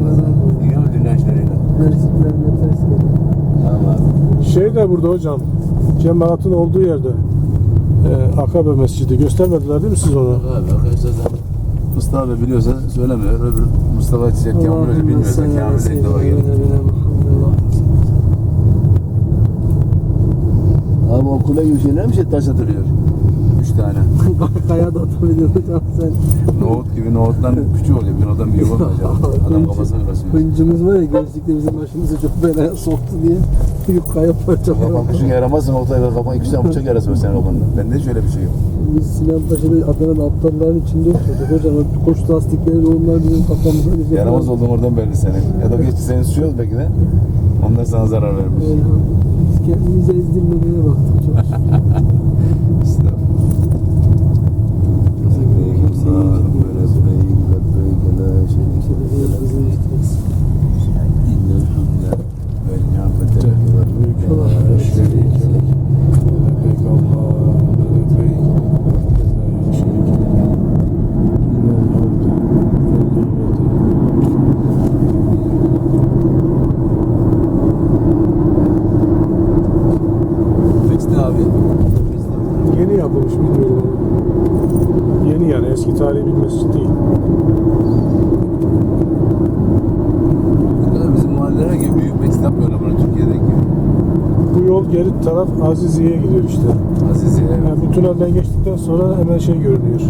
Anladın mı? Uyuyor dirençleriyle. Tamam. Şey de burada hocam. Cemaatin olduğu yerde. E, Akabe Mescidi göstermediler değil mi siz onu? Abi arkadaşlar Mustafa abi biliyorsa söylemiyor. Öbür Mustafa Çiçek Kamil Hoca bilmiyorsa Kamil Bey dua gelin. Abi o kule yükselenmiş ya taş atılıyor. Üç tane. Kaya da atabiliyorsun hocam sen. Nohut gibi nohuttan küçük oluyor. Bir nohuttan büyük olmuyor acaba. Adam kafasını kasıyor. Hıncımız var ya gençlikte bizim başımızı çok belaya soktu diye. Büyük kaya parçaları Kafan küçük yaramazsın ortaya kafan iki tane bıçak yarası var senin kafanda. Bende hiç öyle bir şey yok. Biz Sinan Paşa'da Adana'da aptalların içinde oturduk hocam. Koç lastikleri onlar bizim kafamıza bize. Yaramaz olduğun oradan belli senin. Ya da geçti senin suçuyoruz belki de. Ondan sana zarar vermiş. Biz kendimize ezdirmemeye baktık çok şükür. Estağfurullah. abi. Yeni yapılmış bilmiyorum. Yeni yani eski tarihi bir mescid değil. Bu da bizim mahallelere gibi büyük mescid yapmıyorlar bunu Türkiye'deki gibi. Bu yol geri taraf Aziziye'ye gidiyor işte. Aziziye. Yani bu tünelden geçtikten sonra hemen şey görünüyor.